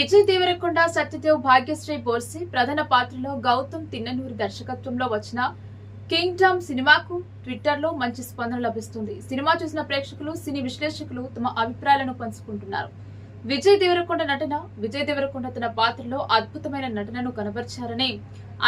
విజయ్ దేవరకొండ సత్యదేవ్ భాగ్యశ్రీ బోర్సి ప్రధాన పాత్రలో గౌతమ్ తిన్ననూరి దర్శకత్వంలో వచ్చిన కింగ్డమ్ సినిమాకు ట్విట్టర్లో మంచి స్పందన లభిస్తుంది. సినిమా చూసిన ప్రేక్షకులు సినీ విశ్లేషకులు తమ అభిప్రాయాలను పంచుకుంటున్నారు. విజయ్ దేవరకొండ నటన విజయ్ దేవరకొండ తన పాత్రలో అద్భుతమైన నటనను కనబర్చారని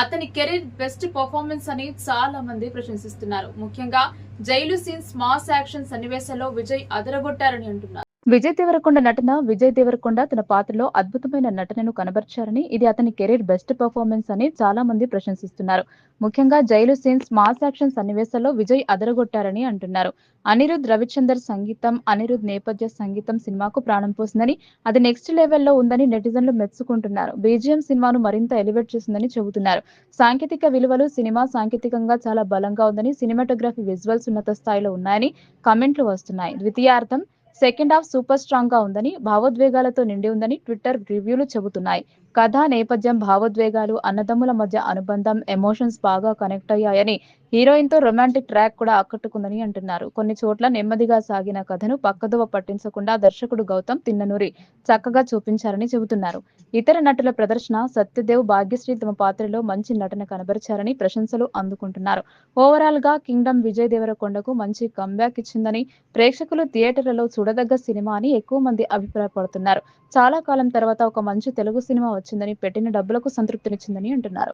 అతని కెరీర్ బెస్ట్ పర్ఫార్మెన్స్ అని చాలా మంది ప్రశంసిస్తున్నారు. ముఖ్యంగా జైలు సీన్స్ మాస్ యాక్షన్ సన్నివేశాల్లో విజయ్ అదరగొట్టారని అంటున్నారు. విజయ్ దేవరకొండ నటన విజయ్ దేవరకొండ తన పాత్రలో అద్భుతమైన నటనను కనబర్చారని ఇది అతని కెరీర్ బెస్ట్ పర్ఫార్మెన్స్ అని చాలా మంది ప్రశంసిస్తున్నారు. ముఖ్యంగా జైలు సీన్స్ మాస్ యాక్షన్ సన్నివేశాల్లో విజయ్ అదరగొట్టారని అంటున్నారు. అనిరుద్ రవిచందర్ సంగీతం అనిరుద్ నేపథ్య సంగీతం సినిమాకు ప్రాణం పోసిందని అది నెక్స్ట్ లెవెల్లో ఉందని నెటిజన్లు మెచ్చుకుంటున్నారు. బీజిఎం సినిమాను మరింత ఎలివేట్ చేసిందని చెబుతున్నారు. సాంకేతిక విలువలు సినిమా సాంకేతికంగా చాలా బలంగా ఉందని సినిమాటోగ్రఫీ విజువల్స్ ఉన్నత స్థాయిలో ఉన్నాయని కమెంట్లు వస్తున్నాయి. ద్వితీయార్థం సెకండ్ హాఫ్ సూపర్ స్ట్రాంగ్గా ఉందని భావోద్వేగాలతో నిండి ఉందని ట్విట్టర్ రివ్యూలు చెబుతున్నాయి. కథ నేపథ్యం భావోద్వేగాలు అన్నదమ్ముల మధ్య అనుబంధం ఎమోషన్స్ బాగా కనెక్ట్ అయ్యాయని హీరోయిన్తో రొమాంటిక్ ట్రాక్ కూడా ఆకట్టుకుందని అంటున్నారు. కొన్ని చోట్ల నెమ్మదిగా సాగిన కథను పక్కదోవ పట్టించకుండా దర్శకుడు గౌతమ్ తిన్ననూరి చక్కగా చూపించారని చెబుతున్నారు. ఇతర నటుల ప్రదర్శన సత్యదేవ్ భాగ్యశ్రీ తమ పాత్రలో మంచి నటన కనబరిచారని ప్రశంసలు అందుకుంటున్నారు. ఓవరాల్గా కింగ్డమ్ విజయ్ దేవరకొండకు మంచి కంబ్యాక్ ఇచ్చిందని ప్రేక్షకులు థియేటర్లలో చూడదగ్గ సినిమా అని ఎక్కువ మంది అభిప్రాయపడుతున్నారు. చాలా కాలం తర్వాత ఒక మంచి తెలుగు సినిమా వచ్చిందని పెట్టిన డబ్బులకు సంతృప్తినిచ్చిందని అంటున్నారు.